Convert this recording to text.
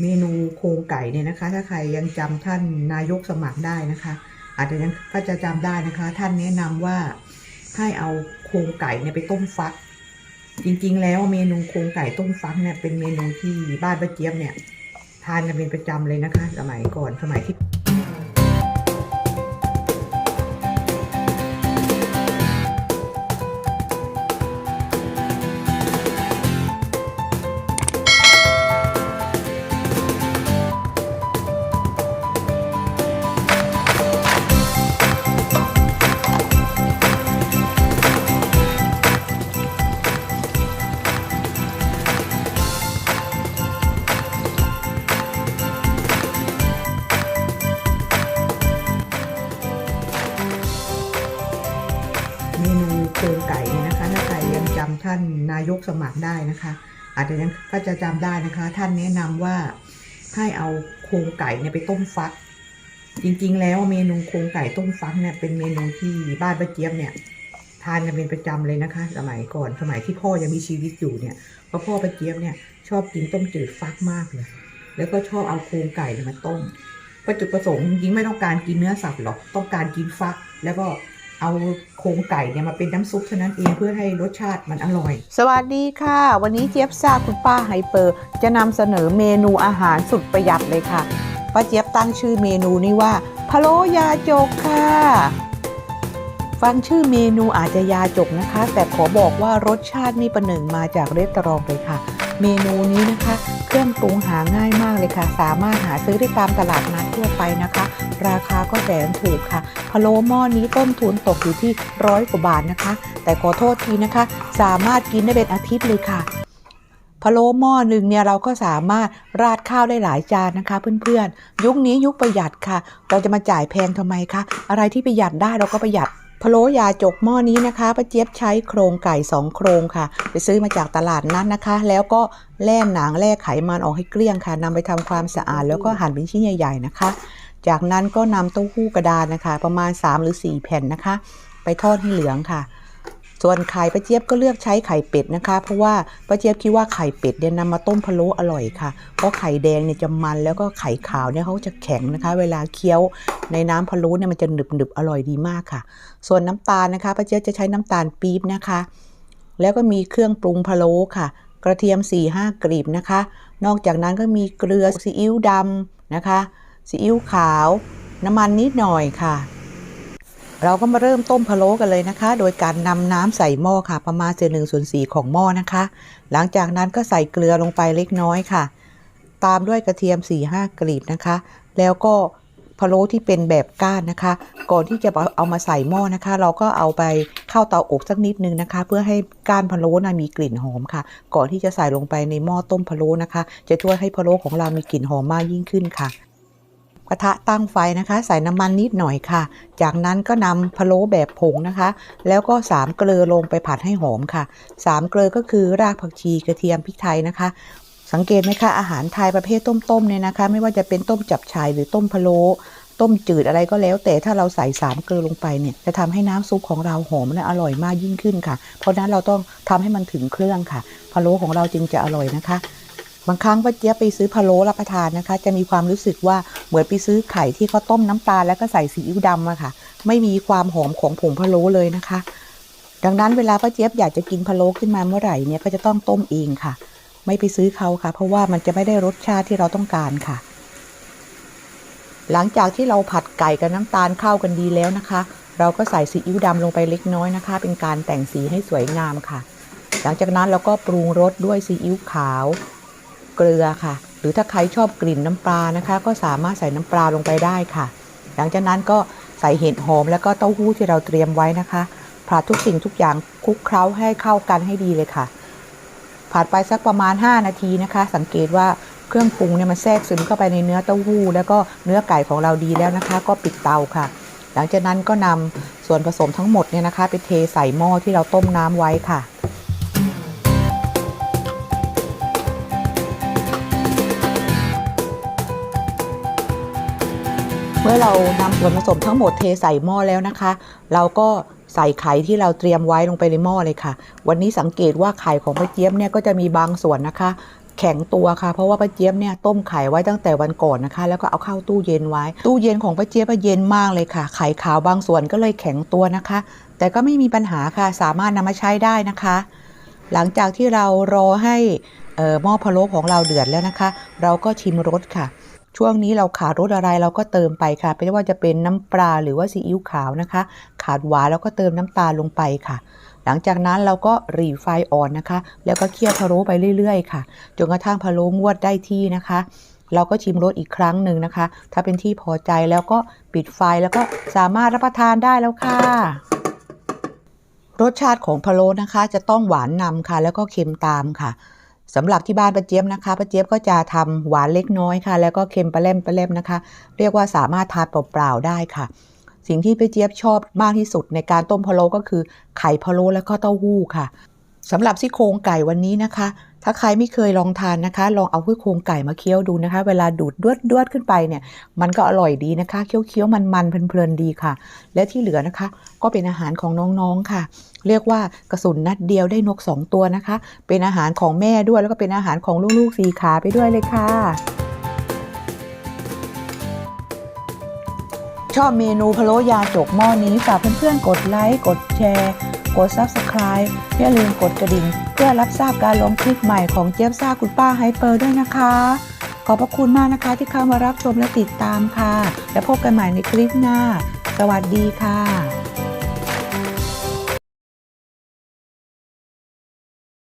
เมนูโครงไก่เนี่ยนะคะ ถ้าใครยังจำท่านนายกสมัครได้นะคะ อาจจะยังก็จะจำได้นะคะ ท่านแนะนำว่าให้เอาโครงไก่เนี่ยไปต้มฟัก จริงๆ แล้วเมนูโครงไก่ต้มฟักเนี่ยเป็นเมนูที่บ้านป้าเจี๊ยบเนี่ย ทานกันเป็นประจำเลยนะคะ สมัยก่อนสมัยที่ นูโครงไก่เนี่ยนะคะถ้าใครยังจำท่านนายกสมัครได้นะคะ อาจจะยังถ้าจะจำได้นะคะ ท่านแนะนำว่าให้เอาโครงไก่เนี่ยไปต้มฟัก จริงๆ แล้วเมนูโครงไก่ต้มฟักเนี่ยเป็นเมนูที่บ้านป้าเจี๊ยบเนี่ยทานกันเป็นประจำเลยนะคะ สมัยก่อนสมัยที่พ่อยังมีชีวิตอยู่เนี่ยเพราะพ่อป้าเจี๊ยบเนี่ยชอบกินต้มจืดฟักมากเลยแล้วก็ชอบเอาโครงไก่เนี่ยมาต้มประจุประสงค์จริงๆไม่ต้องการกินเนื้อสัตว์หรอกต้องการกินฟัก แล้วก็ เอาโครงไก่เนี่ยมาเป็นน้ำซุปเท่านั้นเองเพื่อให้รสชาติมันอร่อย สวัสดีค่ะ วันนี้เจี๊ยบซ่าคุณป้าไฮเปอร์ จะนำเสนอเมนูอาหารสุดประหยัดเลยค่ะป้าเจี๊ยบตั้งชื่อเมนูนี้ว่าพะโล้ยาจกค่ะ ฟังชื่อเมนูอาจจะยาจกนะคะ แต่ขอบอกว่ารสชาตินี่ประหนึ่งมาจากเรสตอรองเลยค่ะ เมนูนี้นะคะ เครื่องปรุงหาง่ายมากเลยค่ะ สามารถหาซื้อได้ตามตลาดนัดทั่วไปนะคะ ราคาก็แสนถูกค่ะพะโล้หม้อนี้ต้นทุนตกอยู่ที่ร้อยกว่าบาทนะคะ แต่ขอโทษทีนะคะ สามารถกินได้เป็นอาทิตย์เลยค่ะพะโล้หม้อหนึ่งเนี่ยเราก็สามารถราดข้าวได้หลายจานนะคะ เพื่อนๆ ยุคนี้ยุคประหยัดค่ะ เราจะมาจ่ายแพงทำไมคะอะไรที่ประหยัดได้เราก็ประหยัดพะโล้ยาจกหม้อนี้นะคะป้าเจี๊ยบใช้โครงไก่สองโครงค่ะ ไปซื้อมาจากตลาดนัดนนะคะ แล้วก็แล่หนังแล่ไขมันออกให้เกลี้ยงค่ะนำไปทำความสะอาดแล้วก็หั่นเป็นชิ้นใหญ่ ๆ นะคะ จากนั้นก็นำเต้าหู้กระดานนะคะ ประมาณ 3 หรือ 4 แผ่นนะคะ ไปทอดให้เหลืองค่ะ ส่วนไข่ป้าเจี๊ยบก็เลือกใช้ไข่เป็ดนะคะ เพราะว่าป้าเจี๊ยบคิดว่าไข่เป็ดเนี่ยนำมาต้มพะโล้อร่อยค่ะ เพราะไข่แดงเนี่ยจะมันแล้วก็ไข่ขาวเนี่ยเขาจะแข็งนะคะ เวลาเคี้ยวในน้ำพะโล้เนี่ยมันจะหนึบหนึบอร่อยดีมากค่ะ ส่วนน้ำตาลนะคะป้าเจี๊ยบจะใช้น้ำตาลปี๊บนะคะ แล้วก็มีเครื่องปรุงพะโล้ค่ะ กระเทียม4-5กลีบนะคะ นอกจากนั้นก็มีเกลือซีอิ๊วดำนะคะ ซีอิ๊วขาว น้ำมันนิดหน่อยค่ะ เราก็มาเริ่มต้มพะโล้กันเลยนะคะ โดยการนำน้ำใส่หม้อค่ะ ประมาณเศษหนึ่งส่วนสี่ของหม้อนะคะ หลังจากนั้นก็ใส่เกลือลงไปเล็กน้อยค่ะ ตามด้วยกระเทียม4-5กลีบนะคะ แล้วก็พะโล้ที่เป็นแบบก้านนะคะ ก่อนที่จะเอามาใส่หม้อนะคะ เราก็เอาไปเข้าเตาอบสักนิดนึงนะคะ เพื่อให้ก้านพะโล้นะมีกลิ่นหอมค่ะ ก่อนที่จะใส่ลงไปในหม้อต้มพะโล้นะคะ จะช่วยให้พะโล้ของเรามีกลิ่นหอมมากยิ่งขึ้นค่ะ ระทะตั้งไฟนะคะ ใส่น้ำมันนิดหน่อยค่ะ จากนั้นก็นำพะโล้แบบผงนะคะ แล้วก็สามเกลือลงไปผัดให้หอมค่ะสามเกลือก็คือรากผักชีกระเทียมพริกไทยนะคะสังเกตไหมคะอาหารไทยประเภทต้มๆเนี่ยนะคะ ไม่ว่าจะเป็นต้มจับฉ่ายหรือต้มพะโล้ต้มจืดอะไรก็แล้ว แต่ถ้าเราใส่สามเกลือลงไปเนี่ยจะทำให้น้ำซุปของเราหอมและอร่อยมากยิ่งขึ้นค่ะ เพราะนั้นเราต้องทำให้มันถึงเครื่องค่ะพะโล้ของเราจึงจะอร่อยนะคะ บางครั้งป้าเจี๊ยบไปซื้อพะโล้รับประทานนะคะ จะมีความรู้สึกว่าเหมือนไปซื้อไข่ที่เขาต้มน้ำตาลแล้วก็ใส่ซีอิ๊วดำอะค่ะ ไม่มีความหอมของผงพะโล้เลยนะคะ ดังนั้นเวลาป้าเจี๊ยบอยากจะกินพะโล้ขึ้นมาเมื่อไหร่เนี่ยก็จะต้องต้มเองค่ะ ไม่ไปซื้อเขาค่ะ เพราะว่ามันจะไม่ได้รสชาติที่เราต้องการค่ะ หลังจากที่เราผัดไก่กับน้ำตาลเข้ากันดีแล้วนะคะ เราก็ใส่ซีอิ๊วดำลงไปเล็กน้อยนะคะ เป็นการแต่งสีให้สวยงามค่ะ หลังจากนั้นเราก็ปรุงรสด้วยซีอิ๊วขาว เกลือค่ะ หรือถ้าใครชอบกลิ่นน้ำปลานะคะ ก็สามารถใส่น้ำปลาลงไปได้ค่ะ หลังจากนั้นก็ใส่เห็ดหอมแล้วก็เต้าหู้ที่เราเตรียมไว้นะคะผัดทุกสิ่งทุกอย่างคลุกเคล้าให้เข้ากันให้ดีเลยค่ะผัดไปสักประมาณ 5 นาทีนะคะ สังเกตว่าเครื่องปรุงเนี่ยมันแทรกซึมเข้าไปในเนื้อเต้าหู้ แล้วก็เนื้อไก่ของเราดีแล้วนะคะ ก็ปิดเตาค่ะ หลังจากนั้นก็นำส่วนผสมทั้งหมดเนี่ยนะคะ ไปเทใส่หม้อที่เราต้มน้ำไว้ค่ะ เมื่อเรานำส่วนผสมทั้งหมดเทใส่หม้อแล้วนะคะ เราก็ใส่ไข่ที่เราเตรียมไว้ลงไปในหม้อเลยค่ะ วันนี้สังเกตว่าไข่ของป้าเจี๊ยบเนี่ยก็จะมีบางส่วนนะคะ แข็งตัวค่ะ เพราะว่าป้าเจี๊ยบเนี่ยต้มไข่ไว้ตั้งแต่วันก่อนนะคะ แล้วก็เอาเข้าตู้เย็นไว้ ตู้เย็นของป้าเจี๊ยบเย็นมากเลยค่ะ ไข่ขาวบางส่วนก็เลยแข็งตัวนะคะ แต่ก็ไม่มีปัญหาค่ะ สามารถนำมาใช้ได้นะคะ หลังจากที่เรารอให้หม้อพะโล้ของเราเดือดแล้วนะคะ เราก็ชิมรสค่ะ ช่วงนี้เราขาดรสอะไรเราก็เติมไปค่ะไม่ว่าจะเป็นน้ำปลาหรือว่าซีอิ๊วขาวนะคะ ขาดหวานแล้วก็เติมน้ำตาลลงไปค่ะ หลังจากนั้นเราก็รีไฟอ่อนนะคะ แล้วก็เคี่ยวพะโล้ไปเรื่อยๆค่ะจนกระทั่งพะโล้งวดได้ที่นะคะ เราก็ชิมรสอีกครั้งหนึ่งนะคะ ถ้าเป็นที่พอใจแล้วก็ปิดไฟแล้วก็สามารถรับประทานได้แล้วค่ะรสชาติของพะโล้นะคะ จะต้องหวานนำค่ะ แล้วก็เค็มตามค่ะ สำหรับที่บ้านป้าเจี๊ยบนะคะป้าเจี๊ยบก็จะทำหวานเล็กน้อยค่ะ แล้วก็เค็มปลาเล่มปลาเล่มนะคะ เรียกว่าสามารถทานเปล่าๆได้ค่ะ สิ่งที่ป้าเจี๊ยบชอบมากที่สุดในการต้มพะโล้ก็คือไข่พะโล้แล้วก็เต้าหู้ค่ะ สำหรับซี่โครงไก่วันนี้นะคะ ถ้าใครไม่เคยลองทานนะคะ ลองเอาซี่โครงไก่มาเคี้ยวดูนะคะ เวลาดูดดวดดวดขึ้นไปเนี่ย มันก็อร่อยดีนะคะ เคี้ยวๆมันๆเพลินๆดีค่ะ และที่เหลือนะคะ ก็เป็นอาหารของน้องๆค่ะ เรียกว่ากระสุนนัดเดียวได้นกสองตัวนะคะ เป็นอาหารของแม่ด้วยแล้วก็เป็นอาหารของลูกๆสีขาไปด้วยเลยค่ะชอบเมนูพะโล้ยาจกหม้อนี้ฝากเพื่อนๆกดไลค์กดแชร์ กด Subscribe อย่าลืมกดกระดิ่ง เพื่อรับทราบการลงคลิปใหม่ของเจี๊ยบซ่าคุณป้าไฮเปอร์ด้วยนะคะ ขอบพระคุณมากนะคะที่เข้ามารับชมและติดตามค่ะ แล้วพบกันใหม่ในคลิปหน้า สวัสดีค่ะ